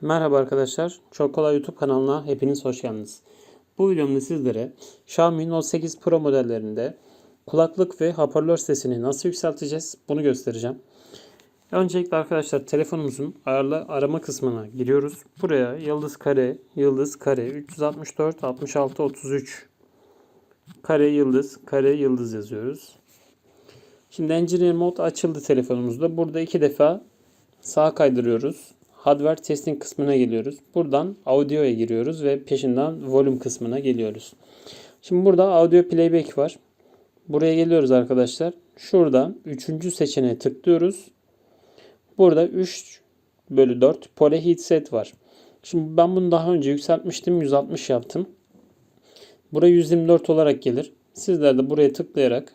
Merhaba arkadaşlar. Çok Kolay YouTube kanalına hepiniz hoş geldiniz. Bu videomda sizlere Xiaomi Note 8 Pro modellerinde kulaklık ve hoparlör sesini nasıl yükselteceğiz bunu göstereceğim. Öncelikle arkadaşlar telefonumuzun ayarlı arama kısmına giriyoruz. Buraya yıldız kare, yıldız kare 364 66 33 kare yıldız kare yıldız yazıyoruz. Şimdi Engineer Mode açıldı telefonumuzda. Burada iki defa sağa kaydırıyoruz. Hardware testing kısmına geliyoruz. Buradan audio'ya giriyoruz ve peşinden volume kısmına geliyoruz. Şimdi burada audio playback var. Buraya geliyoruz arkadaşlar. Şurada 3. seçeneğe tıklıyoruz. Burada 3 bölü 4 poly headset var. Şimdi ben bunu daha önce yükseltmiştim. 160 yaptım. Buraya 124 olarak gelir. Sizler de buraya tıklayarak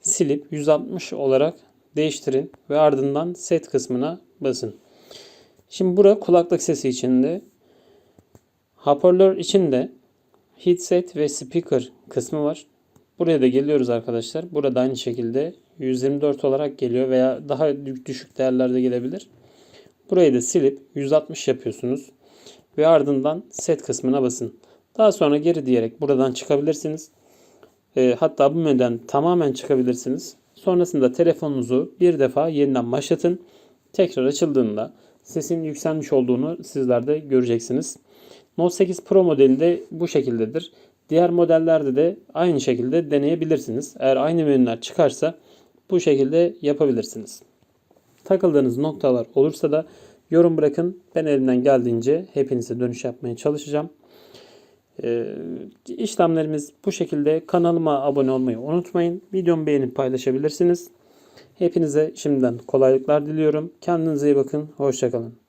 silip 160 olarak değiştirin ve ardından set kısmına basın. Şimdi bura kulaklık sesi içinde. Hoparlör içinde headset ve speaker kısmı var. Buraya da geliyoruz arkadaşlar. Burada aynı şekilde 124 olarak geliyor veya daha düşük değerlerde gelebilir. Burayı da silip 160 yapıyorsunuz ve ardından set kısmına basın. Daha sonra geri diyerek buradan çıkabilirsiniz. E, hatta bu menüden tamamen çıkabilirsiniz. Sonrasında telefonunuzu bir defa yeniden başlatın. Tekrar açıldığında sesin yükselmiş olduğunu sizler de göreceksiniz. Note 8 Pro modeli de bu şekildedir. Diğer modellerde de aynı şekilde deneyebilirsiniz. Eğer aynı menüler çıkarsa bu şekilde yapabilirsiniz. Takıldığınız noktalar olursa da yorum bırakın. Ben elimden geldiğince hepinize dönüş yapmaya çalışacağım. Ee, işlemlerimiz bu şekilde. Kanalıma abone olmayı unutmayın. Videomu beğenip paylaşabilirsiniz. Hepinize şimdiden kolaylıklar diliyorum. Kendinize iyi bakın. Hoşçakalın.